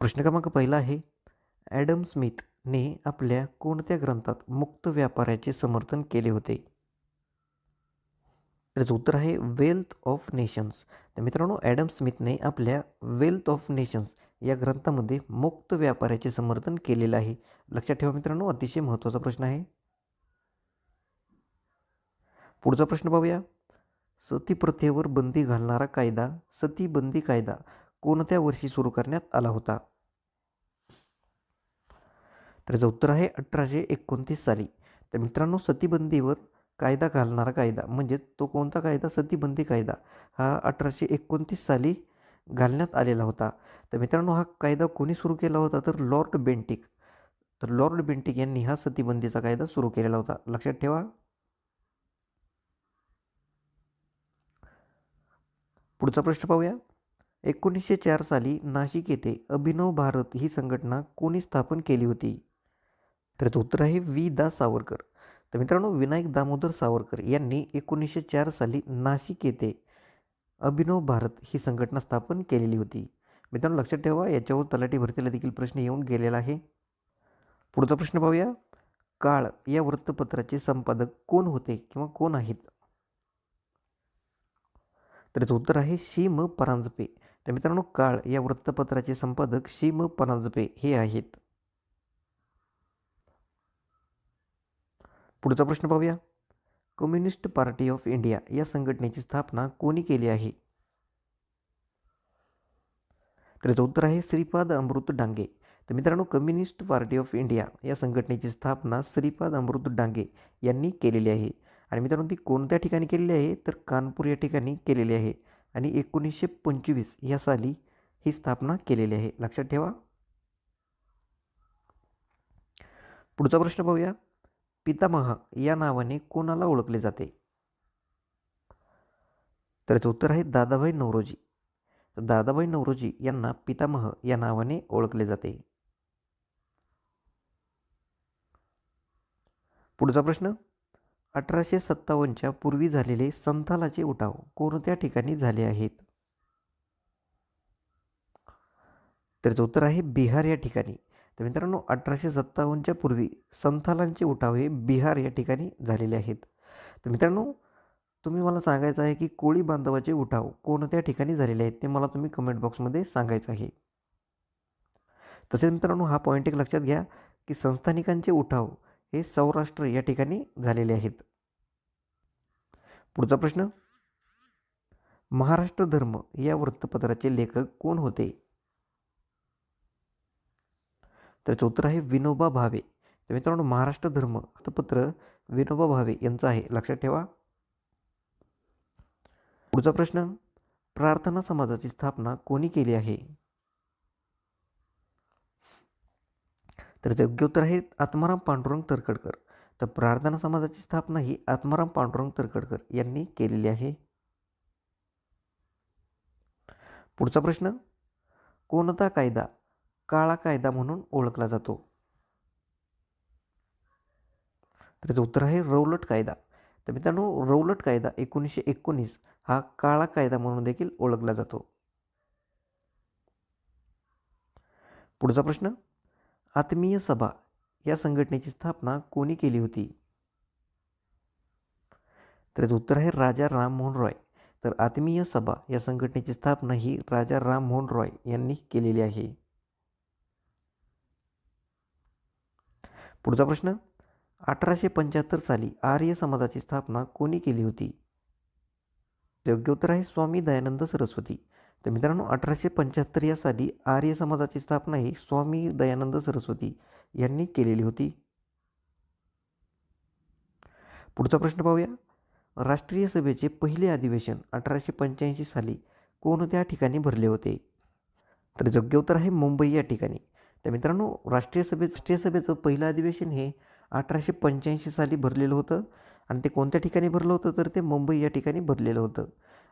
प्रश्न क्रमांक पहिला आहे ॲडम स्मिथने आपल्या कोणत्या ग्रंथात मुक्त व्यापाराचे समर्थन केले होते? त्याचं उत्तर आहे वेल्थ ऑफ नेशन्स. तर मित्रांनो ॲडम स्मिथने आपल्या वेल्थ ऑफ नेशन्स या ग्रंथामध्ये मुक्त व्यापाराचे समर्थन केलेलं आहे. लक्षात ठेवा मित्रांनो अतिशय महत्त्वाचा प्रश्न आहे. पुढचा प्रश्न पाहूया. सती प्रथेवर बंदी घालणारा कायदा सती बंदी कायदा कोणत्या वर्षी सुरू करण्यात आला होता? तर याचं उत्तर आहे अठराशे एकोणतीस साली. तर मित्रांनो सतीबंदीवर कायदा घालणारा कायदा म्हणजेच तो कोणता कायदा? सतीबंदी कायदा हा अठराशे एकोणतीस साली घालण्यात आलेला होता. तर मित्रांनो हा कायदा कोणी सुरू केला होता? तर लॉर्ड बेंटिक. तर लॉर्ड बेंटिक यांनी हा सतीबंदीचा कायदा सुरू केलेला होता. लक्षात ठेवा. पुढचा प्रश्न पाहूया. एकोणीसशे चार साली नाशिक येथे अभिनव भारत ही संघटना कोणी स्थापन केली होती? त्याचं उत्तर आहे वी दा. सावरकर. तर मित्रांनो विनायक दामोदर सावरकर यांनी एकोणीसशे चार साली नाशिक येथे अभिनव भारत ही संघटना स्थापन केलेली होती. मित्रांनो लक्षात ठेवा याच्यावर तलाठी भरतीला देखील प्रश्न येऊन गेलेला आहे. पुढचा प्रश्न पाहूया. काळ या वृत्तपत्राचे संपादक कोण होते किंवा कोण आहेत? तर याचं उत्तर आहे शी म परांजपे. तर मित्रांनो काळ या वृत्तपत्राचे संपादक शी म परांजपे हे आहेत. पुढचा प्रश्न पाहूया. कम्युनिस्ट पार्टी ऑफ इंडिया या संघटनेची स्थापना कोणी केली आहे? तर याचं उत्तर आहे श्रीपाद अमृत डांगे. तर मित्रांनो कम्युनिस्ट पार्टी ऑफ इंडिया या संघटनेची स्थापना श्रीपाद अमृत डांगे यांनी केलेली आहे. आणि मित्रांनो ती कोणत्या ठिकाणी केलेली आहे? तर कानपूर या ठिकाणी केलेली आहे. आणि एकोणीसशे पंचवीस या साली ही स्थापना केलेली आहे. लक्षात ठेवा. पुढचा प्रश्न पाहूया. पितामह या नावाने कोणाला ओळखले जाते? तर याचं उत्तर आहे दादाभाई नवरोजी. तर दादाभाई नवरोजी यांना पितामह या नावाने ओळखले जाते. पुढचा प्रश्न. अठराशे सत्तावन्नच्या पूर्वी झालेले संथालाचे उठाव कोणत्या ठिकाणी झाले आहेत? त्याचं उत्तर आहे बिहार या ठिकाणी. तर मित्रांनो अठराशे सत्तावन्नच्या पूर्वी संथालांचे उठाव हे बिहार या ठिकाणी झालेले आहेत. तर मित्रांनो तुम्ही मला सांगायचं आहे की कोळी बांधवाचे उठाव कोणत्या ठिकाणी झालेले आहेत ते मला तुम्ही कमेंट बॉक्समध्ये सांगायचं आहे. तसेच मित्रांनो हा पॉईंट एक लक्षात घ्या की संस्थानिकांचे उठाव हे सौराष्ट्र या ठिकाणी झालेले आहेत. पुढचा प्रश्न. महाराष्ट्र धर्म या वृत्तपत्राचे लेखक कोण होते? त्याचं उत्तर आहे विनोबा भावे. तर मित्रांनो महाराष्ट्र धर्म वृत्तपत्र विनोबा भावे यांचं आहे. लक्षात ठेवा. पुढचा प्रश्न प्रार्थना समाजाची स्थापना कोणी केली आहे? तर योग्य उत्तर आहे आत्माराम पांडुरंग तरखडकर. तर प्रार्थना समाजाची स्थापना ही आत्माराम पांडुरंग तरखडकर यांनी केलेली आहे. पुढचा प्रश्न कोणता कायदा काळा कायदा म्हणून ओळखला जातो. तर त्याचं उत्तर आहे रौलट कायदा. तर मित्रांनो रौलट कायदा एकोणीसशे एकोणीस हा काळा कायदा म्हणून देखील ओळखला जातो. पुढचा प्रश्न आत्मीय सभा या संघटनेची स्थापना कोणी केली होती? तर याचं उत्तर आहे राजा राममोहन रॉय. तर आत्मीय सभा या संघटनेची स्थापना ही राजा राममोहन रॉय यांनी केलेली आहे. पुढचा प्रश्न. अठराशे पंच्याहत्तर साली आर्य समाजाची स्थापना कोणी केली होती? योग्य उत्तर आहे स्वामी दयानंद सरस्वती. तर मित्रांनो अठराशे पंच्याहत्तर या साली आर्य समाजाची स्थापना ही स्वामी दयानंद सरस्वती यांनी केलेली होती. पुढचा प्रश्न पाहूया. राष्ट्रीय सभेचे पहिले अधिवेशन अठराशे पंच्याऐंशी साली कोणत्या ठिकाणी भरले होते. तर योग्य उत्तर आहे मुंबई या ठिकाणी. तर मित्रांनो राष्ट्रीय सभे राष्ट्रीय सभेचं पहिलं अधिवेशन हे अठराशे पंच्याऐंशी साली भरलेलं होतं आणि ते कोणत्या ठिकाणी भरलं होतं? तर ते मुंबई या ठिकाणी भरलेलं होतं.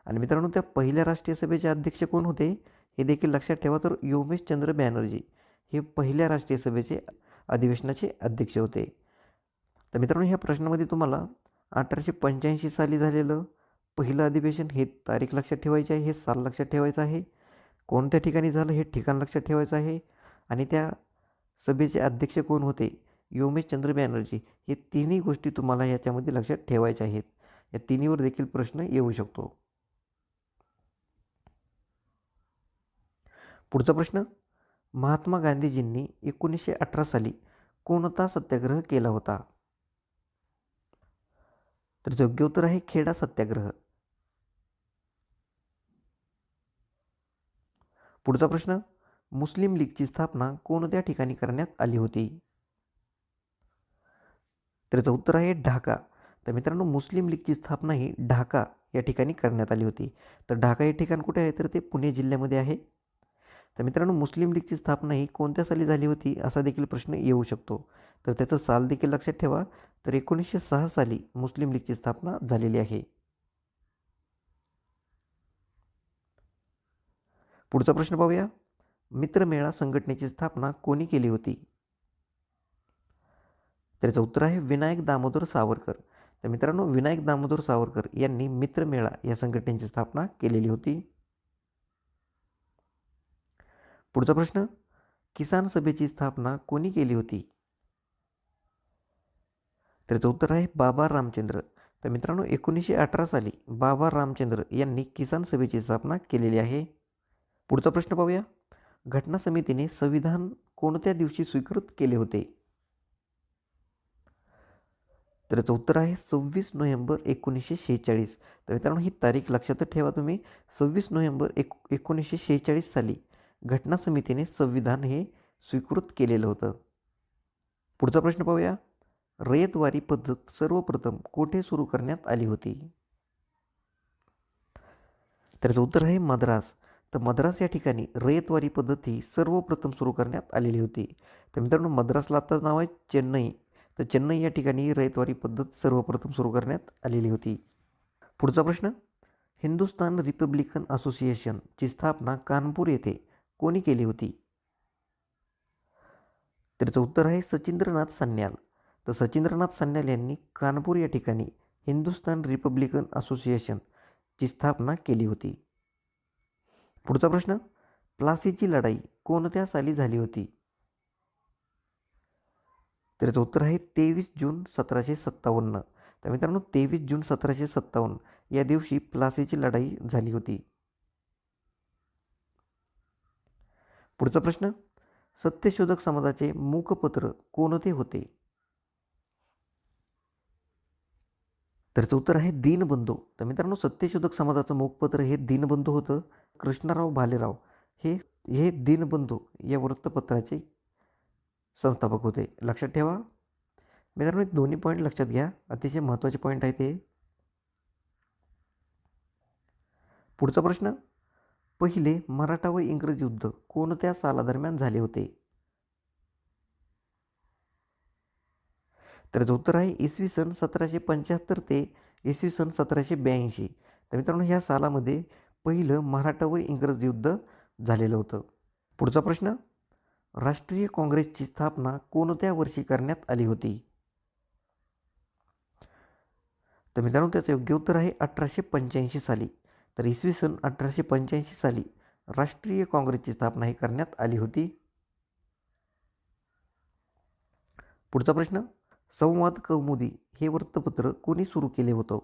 आणि मित्रांनो त्या पहिल्या राष्ट्रीय सभेचे अध्यक्ष कोण होते? हे देखील लक्षात ठेवा तर योमेश चंद्र बॅनर्जी हे पहिल्या राष्ट्रीय सभेचे अधिवेशनाचे अध्यक्ष होते. तर मित्रांनो ह्या प्रश्नामध्ये तुम्हाला अठराशे पंच्याऐंशी साली झालेलं पहिलं अधिवेशन हे तारीख लक्षात ठेवायची आहे हे साल लक्षात ठेवायचं आहे. कोणत्या ठिकाणी झालं हे ठिकाण लक्षात ठेवायचं आहे? आणि त्या सभेचे अध्यक्ष कोण होते? योमेशचंद्र बॅनर्जी. हे तिन्ही गोष्टी तुम्हाला याच्यामध्ये लक्षात ठेवायच्या आहेत. या तिन्हीवर देखील प्रश्न येऊ शकतो. पुढचा प्रश्न. महात्मा गांधीजींनी एकोणीसशे अठरा साली कोणता सत्याग्रह केला होता? तर योग्य उत्तर आहे खेडा सत्याग्रह. पुढचा प्रश्न. मुस्लिम लीगची स्थापना कोणत्या ठिकाणी करण्यात आली होती? त्याचं उत्तर आहे ढाका. तर मित्रांनो मुस्लिम लीगची स्थापना ही ढाका या ठिकाणी करण्यात आली होती. तर ढाका हे ठिकाण कुठे आहे? तर ते पुणे जिल्ह्यामध्ये आहे. तर मित्रांनो मुस्लिम लीगची स्थापना ही कोणत्या साली झाली होती असा देखील प्रश्न येऊ शकतो. तर त्याचं साल देखील लक्षात ठेवा. तर एकोणीसशे सहा साली मुस्लिम लीगची स्थापना झालेली आहे. पुढचा प्रश्न पाहूया. मित्रमेळा संघटनेची स्थापना कोणी केली होती? त्याचं उत्तर आहे विनायक दामोदर सावरकर. तर मित्रांनो विनायक दामोदर सावरकर यांनी मित्रमेळा या संघटनेची स्थापना केलेली होती. पुढचा प्रश्न किसान सभेची स्थापना कोणी केली होती? त्याचं उत्तर आहे बाबा रामचंद्र. तर मित्रांनो एकोणीसशे अठरा साली बाबा रामचंद्र यांनी किसान सभेची स्थापना केलेली आहे. पुढचा प्रश्न पाहूया. घटना समितीने संविधान कोणत्या दिवशी स्वीकृत केले होते? तर याचं उत्तर आहे सव्वीस नोव्हेंबर एकोणीसशे शेहेचाळीस. तर मित्रांनो ही तारीख लक्षात ठेवा तुम्ही. सव्वीस नोव्हेंबर एक एकोणीसशे शेहेचाळीस साली घटना समितीने संविधान हे स्वीकृत केलेलं होतं. पुढचा प्रश्न पाहूया. रयतवारी पद्धत सर्वप्रथम कोठे सुरू करण्यात आली होती? त्याचं उत्तर आहे मद्रास. तर मद्रास या ठिकाणी रयतवारी पद्धत ही सर्वप्रथम सुरू करण्यात आलेली होती. तर मित्रांनो मद्रासला आता नाव आहे चेन्नई. तर चेन्नई या ठिकाणी रयतवारी पद्धत सर्वप्रथम सुरू करण्यात आलेली होती. पुढचा प्रश्न हिंदुस्तान रिपब्लिकन असोसिएशनची स्थापना कानपूर येथे कोणी केली होती? त्याचं उत्तर आहे सचिंद्रनाथ सन्याल. तर सचिंद्रनाथ सन्याल यांनी कानपूर या ठिकाणी हिंदुस्तान रिपब्लिकन असोसिएशनची स्थापना केली होती. पुढचा प्रश्न प्लासीची लढाई कोणत्या साली झाली होती? त्याचं उत्तर आहे तेवीस जून सतराशे सत्तावन्न. तर मित्रांनो तेवीस जून सतराशे सत्तावन्न या दिवशी प्लासीची लढाई झाली होती. पुढचा प्रश्न सत्यशोधक समाजाचे मुखपत्र कोणते होते? त्याचं उत्तर आहे दीनबंधू. तर मित्रांनो सत्यशोधक समाजाचं मुखपत्र हे दीनबंधू होतं. कृष्णराव भालेराव हे हे दीनबंधू या वृत्तपत्राचे संस्थापक होते. लक्षात ठेवा. मित्रांनो एक दोन्ही पॉईंट लक्षात घ्या. अतिशय महत्त्वाचे पॉईंट आहे ते. पुढचा प्रश्न. पहिले मराठा व इंग्रज युद्ध कोणत्या सालादरम्यान झाले होते? त्याचं उत्तर आहे इसवी सन सतराशे पंच्याहत्तर ते इसवी सन सतराशे ब्याऐंशी. तर मित्रांनो ह्या सालामध्ये पहिलं मराठा व इंग्रज युद्ध झालेलं होतं. पुढचा प्रश्न राष्ट्रीय काँग्रेसची स्थापना कोणत्या वर्षी करण्यात आली होती? तर मित्रांनो त्याचं योग्य उत्तर आहे अठराशे पंच्याऐंशी साली. तर इसवी सन अठराशे पंच्याऐंशी साली राष्ट्रीय काँग्रेसची स्थापना ही करण्यात आली होती. पुढचा प्रश्न संवाद कौमुदी हे वृत्तपत्र कोणी सुरू केले होतं?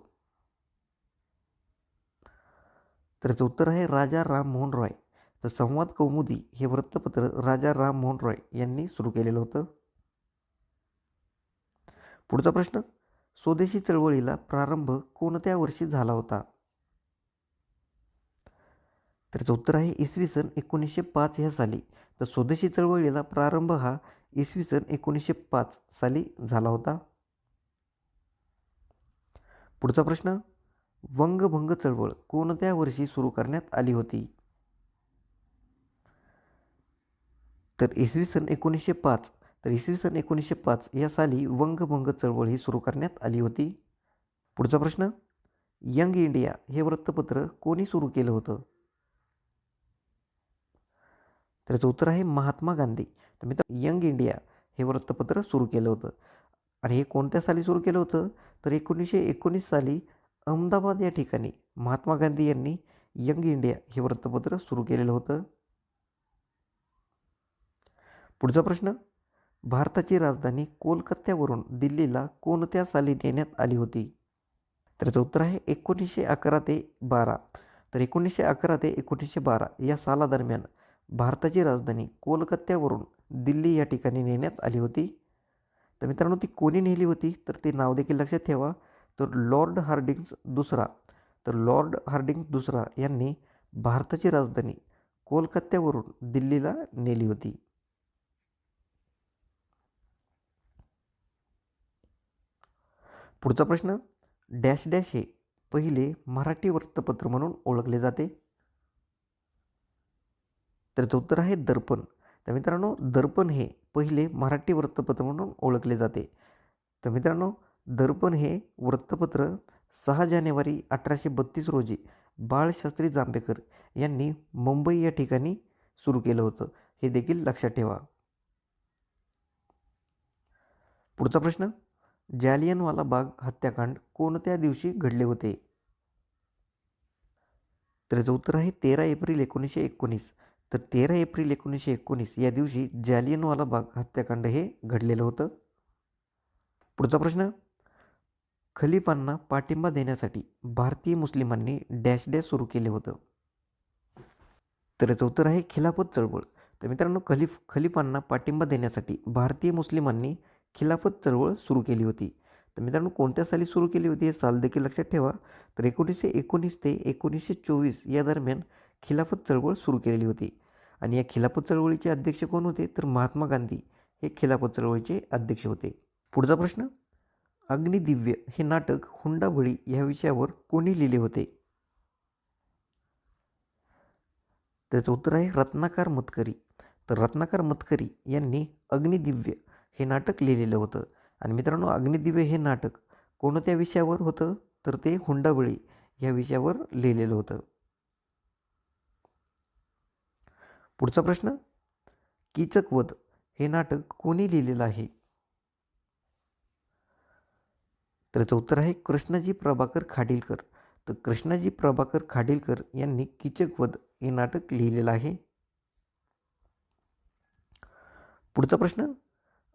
तर याचं उत्तर आहे राजा राममोहन रॉय. तर संवाद कौमुदी हे वृत्तपत्र राजा राममोहन रॉय यांनी सुरू केलेलं होतं. पुढचा प्रश्न स्वदेशी चळवळीला प्रारंभ कोणत्या वर्षी झाला होता? तर उत्तर आहे इसवी सन एकोणीसशे पाच ह्या साली. तर स्वदेशी चळवळीला प्रारंभ हा इसवी सन एकोणीसशे पाच साली झाला होता. पुढचा प्रश्न वंगभंग चळवळ कोणत्या वर्षी सुरू करण्यात आली होती? तर इसवी सन एकोणीसशे पाच तर इसवी सन एकोणीसशे पाच या साली वंगभंग चळवळ ही सुरू करण्यात आली होती. पुढचा प्रश्न यंग इंडिया हे वृत्तपत्र कोणी सुरू केलं होतं? त्याचं उत्तर आहे महात्मा गांधी. तर मित्र यंग इंडिया हे वृत्तपत्र सुरू केलं होतं. आणि हे कोणत्या साली सुरू केलं होतं? तर एकोणीसशे एकोणीस साली अहमदाबाद या ठिकाणी महात्मा गांधी यांनी यंग इंडिया हे वृत्तपत्र सुरू केलेलं होतं. पुढचा प्रश्न भारताची राजधानी कोलकात्यावरून दिल्लीला कोणत्या साली नेण्यात आली होती? त्याचं उत्तर आहे एकोणीसशे अकरा ते बारा. तर एकोणीसशे अकरा ते एकोणीसशे बारा या सालादरम्यान भारताची राजधानी कोलकात्यावरून दिल्ली या ठिकाणी नेण्यात आली होती. तर मित्रांनो ती कोणी नेली होती? तर ते नाव देखील लक्षात ठेवा. तर लॉर्ड हार्डिंग्स दुसरा. तर लॉर्ड हार्डिंग्स दुसरा यांनी भारताची राजधानी कोलकात्यावरून दिल्लीला नेली होती. पुढचा प्रश्न डॅश डॅश हे पहिले मराठी वृत्तपत्र म्हणून ओळखले जाते. त्याचं उत्तर आहे दर्पण. तर मित्रांनो दर्पण हे पहिले मराठी वृत्तपत्र म्हणून ओळखले जाते. तर मित्रांनो दर्पण हे वृत्तपत्र सहा जानेवारी अठराशे बत्तीस रोजी बाळशास्त्री जांभेकर यांनी मुंबई या ठिकाणी सुरू केलं होतं. हे देखील लक्षात ठेवा. पुढचा प्रश्न जालियनवाला बाग हत्याकांड कोणत्या दिवशी घडले होते? तर याचं उत्तर आहे तेरा एप्रिल एकोणीसशे एकोणीस. तर तेरा एप्रिल एकोणीसशे एकोणीस या दिवशी जालियनवाला बाग हत्याकांड हे घडलेलं होतं. पुढचा प्रश्न. खलिफांना पाठिंबा देण्यासाठी भारतीय मुस्लिमांनी डॅश डॅश सुरू केले होतं. तर याचं उत्तर आहे खिलाफत चळवळ. तर मित्रांनो खलिफ खलिफांना पाठिंबा देण्यासाठी भारतीय मुस्लिमांनी खिलाफत चळवळ सुरू केली होती. तर मित्रांनो कोणत्या साली सुरू केली होती हे साल देखील लक्षात ठेवा. तर एकोणीसशे एकोणीस ते एकोणीसशे चोवीस या दरम्यान खिलाफत चळवळ सुरू केलेली होती. आणि या खिलाफत चळवळीचे अध्यक्ष कोण होते? तर महात्मा गांधी हे खिलाफत चळवळीचे अध्यक्ष होते. पुढचा प्रश्न? अग्निदिव्य हे नाटक हुंडाबळी ह्या विषयावर कोणी लिहिले होते? त्याचं उत्तर आहे रत्नाकर मतकरी. तर रत्नाकर मतकरी यांनी अग्निदिव्य हे नाटक लिहिलेलं होतं. आणि मित्रांनो अग्निदिव्य हे नाटक कोणत्या विषयावर होतं? तर ते हुंडाबळी ह्या विषयावर लिहिलेलं होतं. पुढचा प्रश्न? कीचकवध हे नाटक कोणी लिहिलेलं आहे? तर याचं उत्तर आहे कृष्णाजी प्रभाकर खाडीलकर. तर कृष्णाजी प्रभाकर खाडीलकर यांनी कीचकवध हे नाटक लिहिलेलं आहे. पुढचा प्रश्न?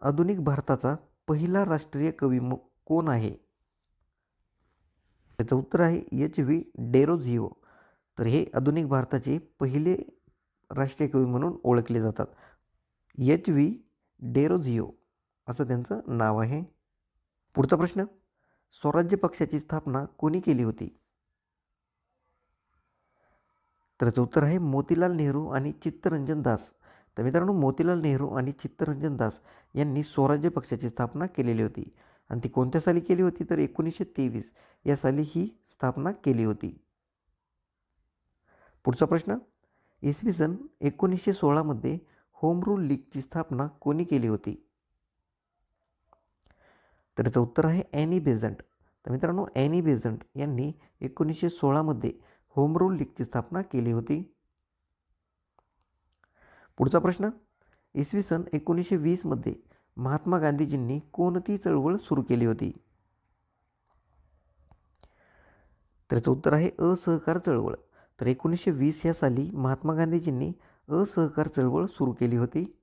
आधुनिक भारताचा पहिला राष्ट्रीय कवी कोण आहे? त्याचं उत्तर आहे एच व्ही डेरोझिओ. तर हे आधुनिक भारताचे पहिले राष्ट्रीय कवी म्हणून ओळखले जातात. एच व्ही डेरोझिओ असं त्यांचं नाव आहे. पुढचा प्रश्न. स्वराज्य पक्षाची स्थापना कोणी केली होती? तर याचं उत्तर आहे मोतीलाल नेहरू आणि चित्तरंजन दास. तर मित्रांनो मोतीलाल नेहरू आणि चित्तरंजन दास यांनी स्वराज्य पक्षाची स्थापना केलेली होती. आणि ती कोणत्या साली केली होती? तर एकोणीसशे तेवीस. या साली ही स्थापना केली होती. पुढचा प्रश्न. इसवी सन एकोणीसशे सोळामध्ये होम रूल लीगची स्थापना कोणी केली होती? तर याचं उत्तर आहे ॲनी बेझंट. तर मित्रांनो ॲनी बेझंट यांनी एकोणीसशे सोळामध्ये होम रूल लीगची स्थापना केली होती. पुढचा प्रश्न. इसवी सन एकोणीसशे वीसमध्ये महात्मा गांधीजींनी कोणती चळवळ सुरू केली होती? त्याचं उत्तर आहे असहकार चळवळ. तर एकोणीसशे वीस या साली महात्मा गांधीजींनी असहकार चळवळ सुरू केली होती.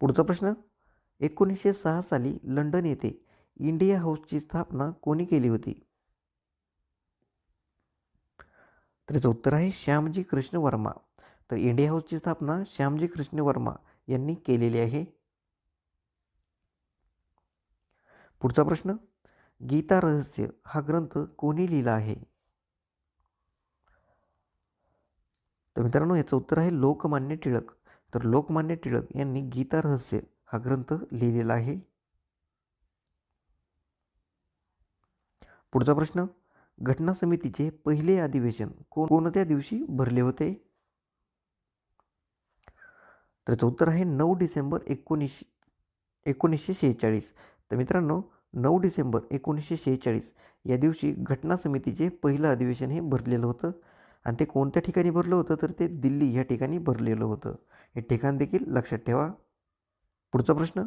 पुढचा प्रश्न एकोणीसशे सहा साली लंडन येथे इंडिया हाऊसची स्थापना कोणी केली होती? तर याचं उत्तर आहे श्यामजी कृष्ण वर्मा. तर इंडिया हाऊसची स्थापना श्यामजी कृष्ण वर्मा यांनी केलेली आहे. पुढचा प्रश्न गीता रहस्य हा ग्रंथ कोणी लिहिला आहे? तर मित्रांनो याचं उत्तर आहे लोकमान्य टिळक. तर लोकमान्य टिळक यांनी गीता रहस्य हा ग्रंथ लिहिलेला आहे. पुढचा प्रश्न घटना समितीचे पहिले अधिवेशन कोण कोणत्या दिवशी भरले होते? तर याचं उत्तर आहे नऊ डिसेंबर एकोणीसशे एकोणीसशे शेहेचाळीस. तर मित्रांनो नऊ डिसेंबर एकोणीसशे शेहेचाळीस या दिवशी घटना समितीचे पहिलं अधिवेशन हे भरलेलं होतं. आणि ते कोणत्या ठिकाणी भरलं होतं तर ते दिल्ली ह्या ठिकाणी भरलेलं होतं. हे ठिकाण देखील लक्षात ठेवा. पुढचा प्रश्न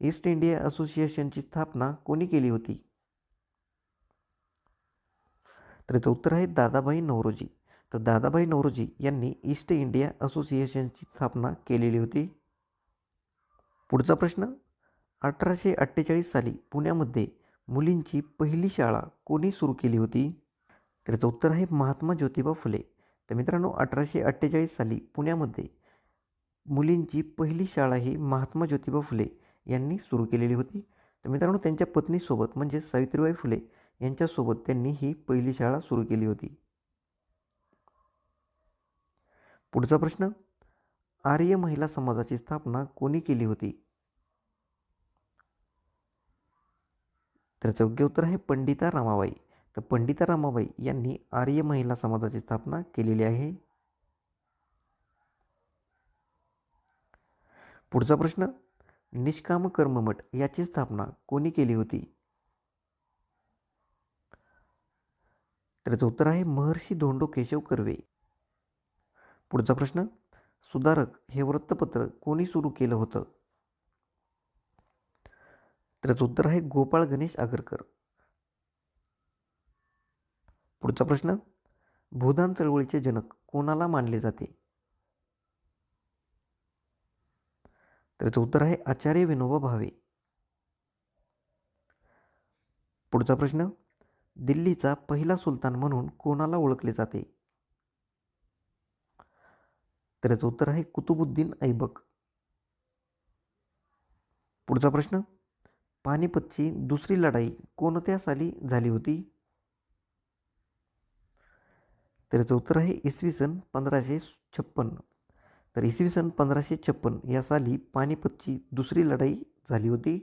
ईस्ट इंडिया असोसिएशनची स्थापना कोणी केली होती? तर याचं उत्तर आहे दादाभाई नवरोजी. तर दादाभाई नौरोजी यांनी ईस्ट इंडिया असोसिएशनची स्थापना केलेली होती. पुढचा प्रश्न अठराशे अठ्ठेचाळीस साली पुण्यामध्ये मुलींची पहिली शाळा कोणी सुरू केली होती? त्याचं उत्तर आहे महात्मा ज्योतिबा फुले. तर मित्रांनो अठराशे अठ्ठेचाळीस साली पुण्यामध्ये मुलींची पहिली शाळा ही महात्मा ज्योतिबा फुले यांनी सुरू केलेली होती. तर मित्रांनो त्यांच्या पत्नीसोबत म्हणजे सावित्रीबाई फुले यांच्यासोबत त्यांनी ही पहिली शाळा सुरू केली होती. पुढचा प्रश्न आर्य महिला समाजाची स्थापना कोणी केली होती? त्याचं योग्य उत्तर आहे पंडिता रामाबाई. तर पंडिता रामाबाई यांनी आर्य महिला समाजाची स्थापना केलेली आहे. पुढचा प्रश्न निष्काम कर्ममठ याची स्थापना कोणी केली होती? त्याचं उत्तर आहे महर्षी धोंडो केशव कर्वे. पुढचा प्रश्न सुधारक हे वृत्तपत्र कोणी सुरू केलं होतं? त्याचं उत्तर आहे गोपाळ गणेश आगरकर. पुढचा प्रश्न भूदान चळवळीचे जनक कोणाला मानले जाते? त्याचं उत्तर आहे आचार्य विनोबा भावे. पुढचा प्रश्न दिल्लीचा पहिला सुलतान म्हणून कोणाला ओळखले जाते? त्याचं उत्तर आहे कुतुबुद्दीन ऐबक. पुढचा प्रश्न पानिपतची दुसरी लढाई कोणत्या साली झाली होती? त्याचं उत्तर आहे इसवी सन पंधराशे छप्पन्न तर इसवी सन पंधराशे छप्पन्न या साली पानिपतची दुसरी लढाई झाली होती.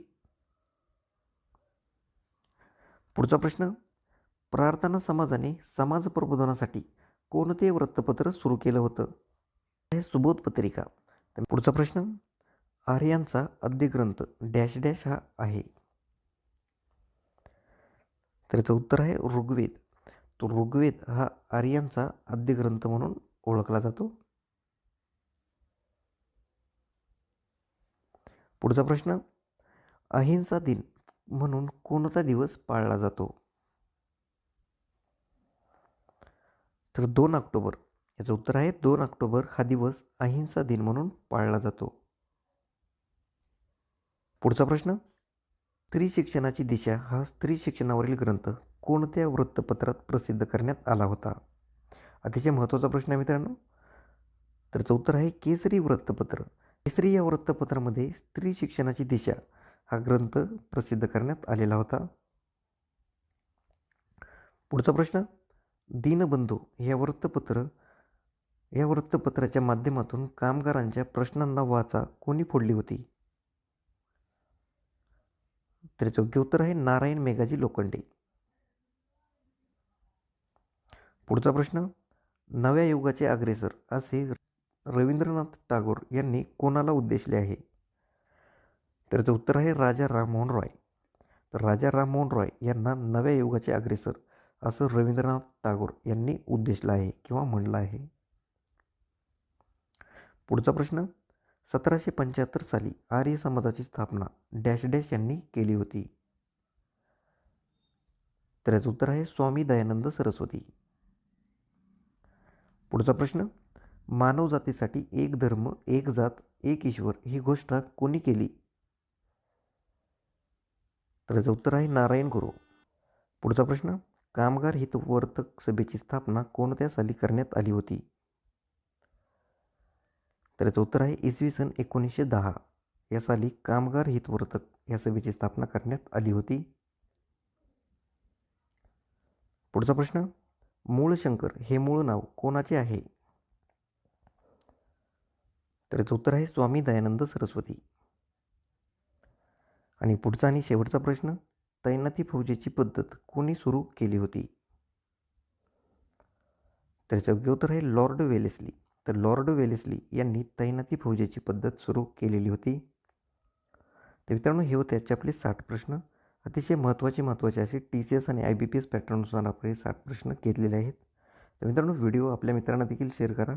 पुढचा प्रश्न प्रार्थना समाजाने समाज प्रबोधनासाठी कोणते वृत्तपत्र सुरू केलं होतं? हे सुबोध पत्रिका. तर पुढचा प्रश्न आर्यांचा अध्यग्रंथ डॅश डॅश हा आहे. त्याचं उत्तर आहे ऋग्वेद. तो ऋग्वेद हा आर्यांचा आद्यग्रंथ म्हणून ओळखला जातो. पुढचा प्रश्न अहिंसा दिन म्हणून कोणता दिवस पाळला जातो? तर दोन ऑक्टोबर याचं उत्तर आहे दोन ऑक्टोबर हा दिवस अहिंसा दिन म्हणून पाळला जातो. पुढचा प्रश्न स्त्री शिक्षणाची दिशा हा स्त्री शिक्षणावरील ग्रंथ कोणत्या वृत्तपत्रात प्रसिद्ध करण्यात आला होता? अतिशय महत्त्वाचा प्रश्न आहे मित्रांनो. तर त्याचं उत्तर आहे केसरी वृत्तपत्र. केसरी या वृत्तपत्रामध्ये स्त्री शिक्षणाची दिशा हा ग्रंथ प्रसिद्ध करण्यात आलेला होता. पुढचा प्रश्न. दीनबंधू या वृत्तपत्र या वृत्तपत्राच्या माध्यमातून कामगारांच्या प्रश्नांना वाचा कोणी फोडली होती? तर योग्य उत्तर आहे नारायण मेघाजी लोखंडे. पुढचा प्रश्न नव्या युगाचे अग्रेसर असे रवींद्रनाथ टागोर यांनी कोणाला उद्देशले आहे? त्याचं उत्तर आहे राजा राममोहन रॉय. तर राजा राममोहन रॉय यांना नव्या युगाचे अग्रेसर असं रवींद्रनाथ टागोर यांनी उद्देशलं आहे किंवा म्हणलं आहे? पुढचा प्रश्न सतराशे पंच्याहत्तर साली आर्य समाजाची स्थापना डॅश डॅश यांनी केली होती. तर याचं उत्तर आहे स्वामी दयानंद सरस्वती. पुढचा प्रश्न मानवजातीसाठी एक धर्म एक जात एक ईश्वर ही घोषणा कोणी केली? तर याचं उत्तर आहे नारायण गुरु. पुढचा प्रश्न कामगार हितवर्तक सभेची स्थापना कोणत्या साली करण्यात आली होती? तर याचं उत्तर आहे इसवी सन एकोणीसशे दहा. या साली कामगार हितवर्तक या सभेची स्थापना करण्यात आली होती. पुढचा प्रश्न मूळशंकर हे मूळ नाव कोणाचे आहे? तर याचं उत्तर आहे स्वामी दयानंद सरस्वती. आणि पुढचा आणि शेवटचा प्रश्न तैनाती फौजेची पद्धत कोणी सुरू केली होती? तर योग्य उत्तर आहे लॉर्ड वेलेस्ली. तर लॉर्ड वेलेस्ली यांनी तैनाती फौजेची पद्धत सुरू केलेली होती. तर मित्रांनो हे होते आजचे आपले साठ प्रश्न. अतिशय महत्त्वाचे महत्त्वाचे असे टी सी एस आणि आय बी पी एस पॅटर्ननुसार आपण हे साठ प्रश्न घेतलेले आहेत. तर मित्रांनो व्हिडिओ आपल्या मित्रांना देखील शेअर करा.